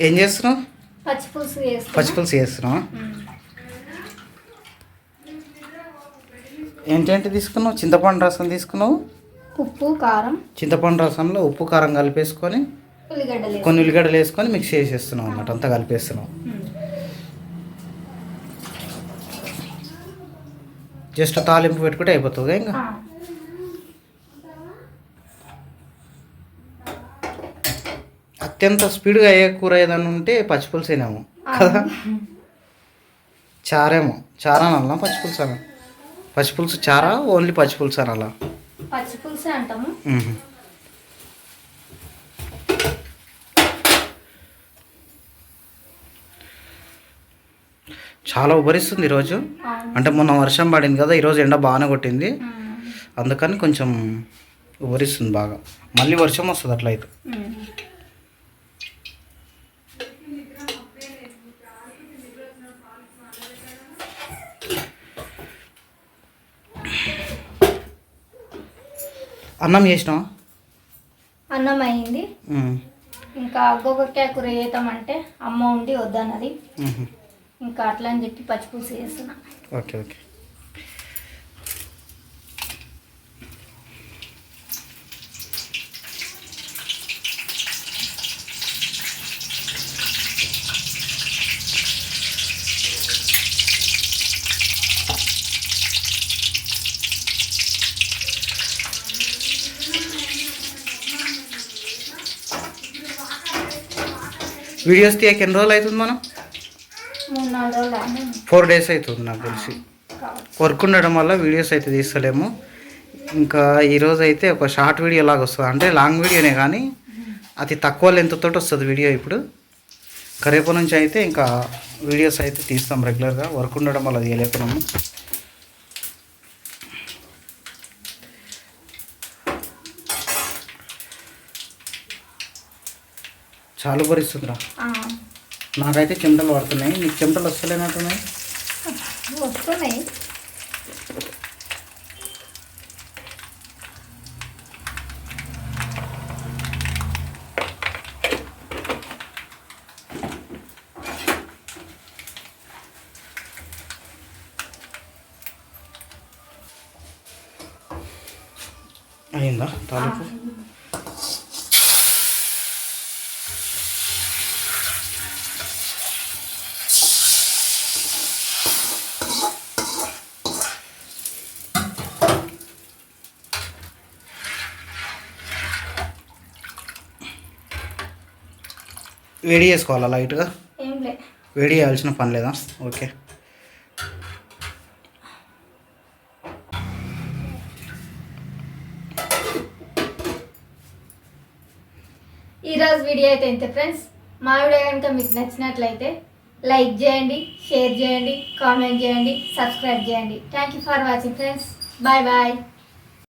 ఏం చేస్తున్నావు? పచ్చి పులుసు వేస్తున్నా. పచ్చిపులుసు చేస్తున్నావు. ఏంటంటే తీసుకున్నావు? చింతపండు రసం తీసుకున్నావు? ఉప్పు కారం. చింతపండు రసంలో ఉప్పు కారం కలిపేసుకొని కొన్ని ఉల్లిగడ్డలు వేసుకొని మిక్స్ చేసేస్తున్నావు అన్నమాట. అంతా కలిపేస్తున్నావు. ఉమ్. జస్ట్ తాలింపు పెట్టుకుంటే అయిపోతుంది ఇంకా? అత్యంత స్పీడ్గా అయ్యే కూర ఏదైనా ఉంటే పచ్చిపులుసేనేమో కదా? చారేమో. చారా అనాలా పచ్చిపులుసు అనా. పచ్చిపులుసు చారా? ఓన్లీ పచ్చిపులుసు అనాలా పచ్చి పులుసే అంటాము. చాలా ఉభరిస్తుంది ఈరోజు. అంటే మొన్న వర్షం పడింది కదా ఈరోజు ఎండ బాగానే కొట్టింది. అందుకని కొంచెం ఉభరిస్తుంది బాగా. మళ్ళీ వర్షం వస్తుంది అట్లా అన్నం చేసినావా? అన్నం అయింది. ఇంకా గోకరకాయ కూర చేద్దామంటే అమ్మ ఉండి వద్దన్నది. ఇంకా అట్లా అని చెప్పి పచ్చి పులుసు చేస్తున్నా. Okay okay. వీడియోస్ తీయక ఎన్ని రోజులు అవుతుంది మనం? ఫోర్ డేస్ అవుతుంది నాకు తెలిసి. వర్క్ ఉండడం వల్ల వీడియోస్ అయితే తీస్తలేము. ఇంకా ఈరోజు అయితే ఒక షార్ట్ వీడియో లాగా వస్తుంది. అంటే లాంగ్ వీడియోనే కానీ అతి తక్కువ లెంత్ తోటి వస్తుంది వీడియో ఇప్పుడు. ఇంకా రేపు నుంచి అయితే ఇంకా వీడియోస్ అయితే తీస్తాం రెగ్యులర్గా వర్క్ ఉండడం వల్ల తీయలేకున్నాము చాలా భరిస్తుందిరా. నాకైతే చెమటలు పడుతున్నాయి. నీకు చెమటలు వస్తలేనట్టున్నాయి? వస్తున్నాయి. అయిందా తాలూకు? వేడి చేసుకోవాలా లైట్గా? వేడి చేయాల్సిన పని లేదా? ఓకే. ఈరోజు వీడియో అయితే ఇంతే ఫ్రెండ్స్. మా వీడియో కనుక మీకు నచ్చినట్లయితే లైక్ చేయండి షేర్ చేయండి కామెంట్ చేయండి సబ్స్క్రైబ్ చేయండి. Thank you for watching friends bye bye